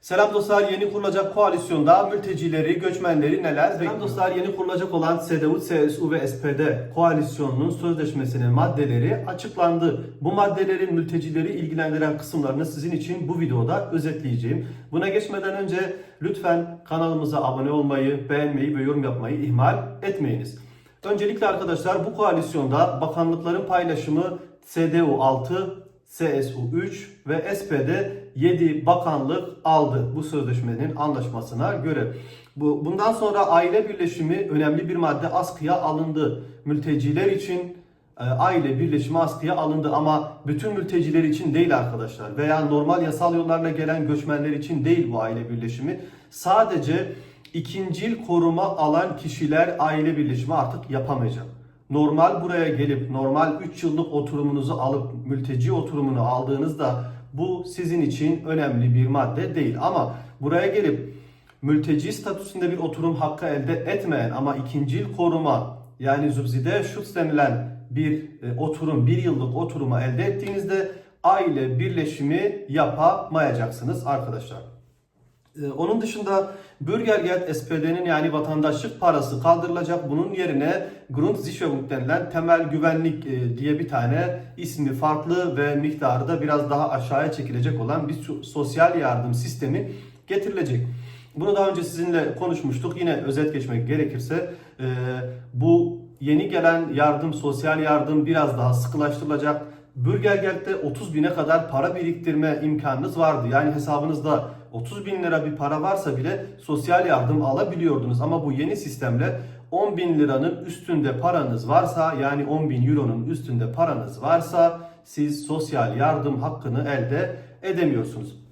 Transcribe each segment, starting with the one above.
Selam dostlar, yeni kurulacak koalisyonda mültecileri, göçmenleri neler Selam dostlar, yeni kurulacak olan CDU, CSU ve SPD koalisyonunun sözleşmesinin maddeleri açıklandı. Bu maddelerin mültecileri ilgilendiren kısımlarını sizin için bu videoda özetleyeceğim. Buna geçmeden önce lütfen kanalımıza abone olmayı, beğenmeyi ve yorum yapmayı ihmal etmeyiniz. Öncelikle arkadaşlar bu koalisyonda bakanlıkların paylaşımı CDU 6, CSU 3 ve SPD 7 bakanlık aldı bu sözleşmenin anlaşmasına göre. Bu bundan sonra aile birleşimi önemli bir madde askıya alındı. Mülteciler için e, aile birleşimi askıya alındı ama bütün mülteciler için değil arkadaşlar veya normal yasal yollarla gelen göçmenler için değil bu aile birleşimi. Sadece ikincil koruma alan kişiler aile birleşimi artık yapamayacak normal buraya gelip normal 3 yıllık oturumunuzu alıp mülteci oturumunu aldığınızda bu sizin için önemli bir madde değil. Ama buraya gelip mülteci statüsünde bir oturum hakkı elde etmeyen ama ikincil koruma yani zubzide şut denilen bir e, oturum, bir yıllık oturumu elde ettiğinizde aile birleşimi yapamayacaksınız arkadaşlar. Ee, Onun dışında Bürgergeld SPD'nin yani vatandaşlık parası kaldırılacak. Bunun yerine Grundsicherung denilen temel güvenlik e, diye bir tane ismi farklı ve miktarı da biraz daha aşağıya çekilecek olan bir so- sosyal yardım sistemi getirilecek. Bunu daha önce sizinle konuşmuştuk. Yine özet geçmek gerekirse e, bu yeni gelen yardım, sosyal yardım biraz daha sıkılaştırılacak. Bürgergeld'de 30 bine kadar para biriktirme imkanınız vardı. Yani hesabınızda 30 bin lira bir para varsa bile sosyal yardım alabiliyordunuz. Ama bu yeni sistemle 10 bin liranın üstünde paranız varsa yani 10 bin euronun üstünde paranız varsa siz sosyal yardım hakkını elde edemiyorsunuz.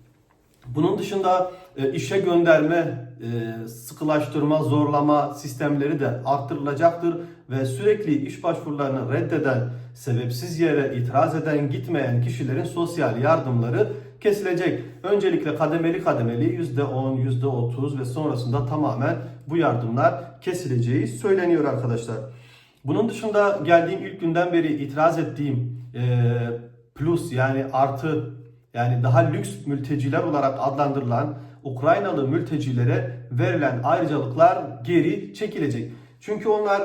Bunun dışında e, işe gönderme, e, sıkılaştırma, zorlama sistemleri de arttırılacaktır ve sürekli iş başvurularını reddeden, sebepsiz yere itiraz eden, gitmeyen kişilerin sosyal yardımları kesilecek. Öncelikle kademeli kademeli %10, %30 ve sonrasında tamamen bu yardımlar kesileceği söyleniyor arkadaşlar. Bunun dışında geldiğim ilk günden beri itiraz ettiğim e, plus yani artı yani daha lüks mülteciler olarak adlandırılan Ukraynalı mültecilere verilen ayrıcalıklar geri çekilecek. Çünkü onlar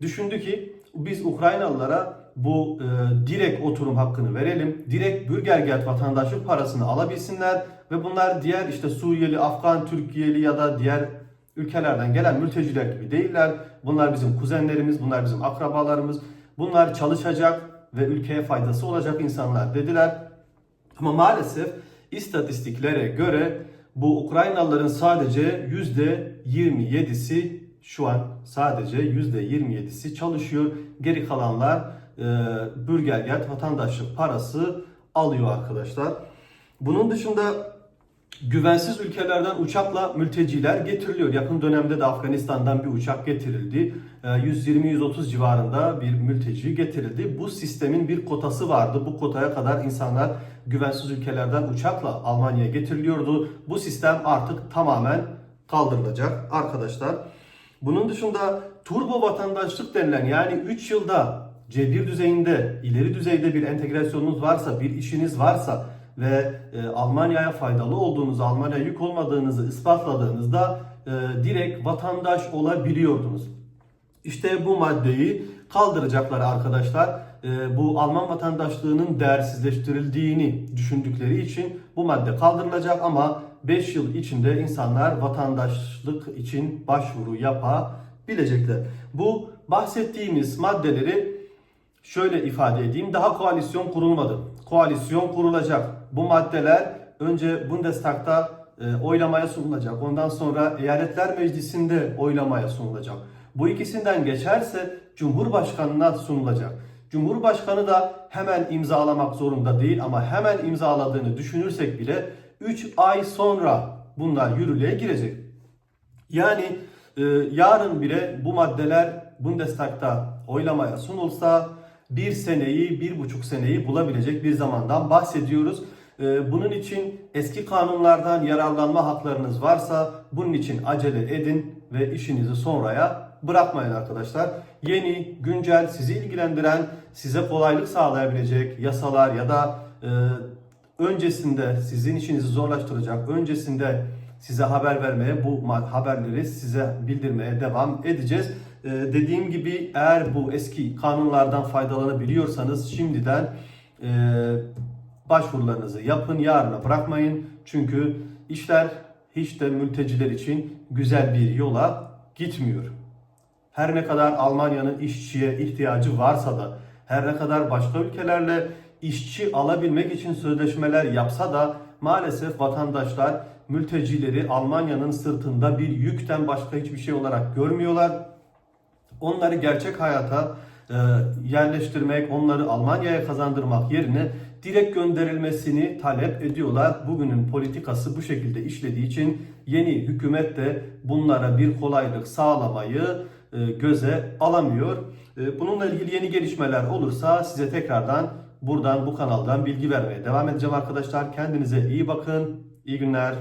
düşündü ki biz Ukraynalılara bu e, direkt oturum hakkını verelim. Direkt Bürgergeld vatandaşlık parasını alabilsinler ve bunlar diğer işte Suriyeli, Afgan, Türkiyeli ya da diğer ülkelerden gelen mülteciler gibi değiller. Bunlar bizim kuzenlerimiz, bunlar bizim akrabalarımız. Bunlar çalışacak ve ülkeye faydası olacak insanlar dediler. Ama maalesef istatistiklere göre bu Ukraynalıların sadece %27'si şu an sadece %27'si çalışıyor. Geri kalanlar e, bürgergeld vatandaşlık parası alıyor arkadaşlar. Bunun dışında güvensiz ülkelerden uçakla mülteciler getiriliyor. Yakın dönemde de Afganistan'dan bir uçak getirildi. Ee, 120-130 civarında bir mülteci getirildi. Bu sistemin bir kotası vardı. Bu kotaya kadar insanlar güvensiz ülkelerden uçakla Almanya'ya getiriliyordu. Bu sistem artık tamamen kaldırılacak arkadaşlar. Bunun dışında turbo vatandaşlık denilen yani 3 yılda C1 düzeyinde, ileri düzeyde bir entegrasyonunuz varsa, bir işiniz varsa ve e, Almanya'ya faydalı olduğunuzu, Almanya'ya yük olmadığınızı ispatladığınızda e, direkt vatandaş olabiliyordunuz. İşte bu maddeyi kaldıracaklar arkadaşlar. E, bu Alman vatandaşlığının değersizleştirildiğini düşündükleri için bu madde kaldırılacak ama 5 yıl içinde insanlar vatandaşlık için başvuru yapabilecekler. Bu bahsettiğimiz maddeleri şöyle ifade edeyim. Daha koalisyon kurulmadı. Koalisyon kurulacak. Bu maddeler önce Bundestag'da e, oylamaya sunulacak. Ondan sonra eyaletler meclisinde oylamaya sunulacak. Bu ikisinden geçerse Cumhurbaşkanına sunulacak. Cumhurbaşkanı da hemen imzalamak zorunda değil ama hemen imzaladığını düşünürsek bile 3 ay sonra bunlar yürürlüğe girecek. Yani e, yarın bile bu maddeler Bundestag'da oylamaya sunulsa bir seneyi, bir buçuk seneyi bulabilecek bir zamandan bahsediyoruz. E, bunun için eski kanunlardan yararlanma haklarınız varsa bunun için acele edin ve işinizi sonraya bırakmayın arkadaşlar. Yeni, güncel, sizi ilgilendiren, size kolaylık sağlayabilecek yasalar ya da e, öncesinde sizin işinizi zorlaştıracak, öncesinde size haber vermeye, bu haberleri size bildirmeye devam edeceğiz. Ee, dediğim gibi eğer bu eski kanunlardan faydalanabiliyorsanız şimdiden e, başvurularınızı yapın, yarına bırakmayın. Çünkü işler hiç de mülteciler için güzel bir yola gitmiyor. Her ne kadar Almanya'nın işçiye ihtiyacı varsa da, her ne kadar başka ülkelerle işçi alabilmek için sözleşmeler yapsa da maalesef vatandaşlar mültecileri Almanya'nın sırtında bir yükten başka hiçbir şey olarak görmüyorlar. Onları gerçek hayata e, yerleştirmek, onları Almanya'ya kazandırmak yerine direkt gönderilmesini talep ediyorlar. Bugünün politikası bu şekilde işlediği için yeni hükümet de bunlara bir kolaylık sağlamayı e, göze alamıyor. E, Bununla ilgili yeni gelişmeler olursa size tekrardan buradan bu kanaldan bilgi vermeye devam edeceğim arkadaşlar. Kendinize iyi bakın. İyi günler.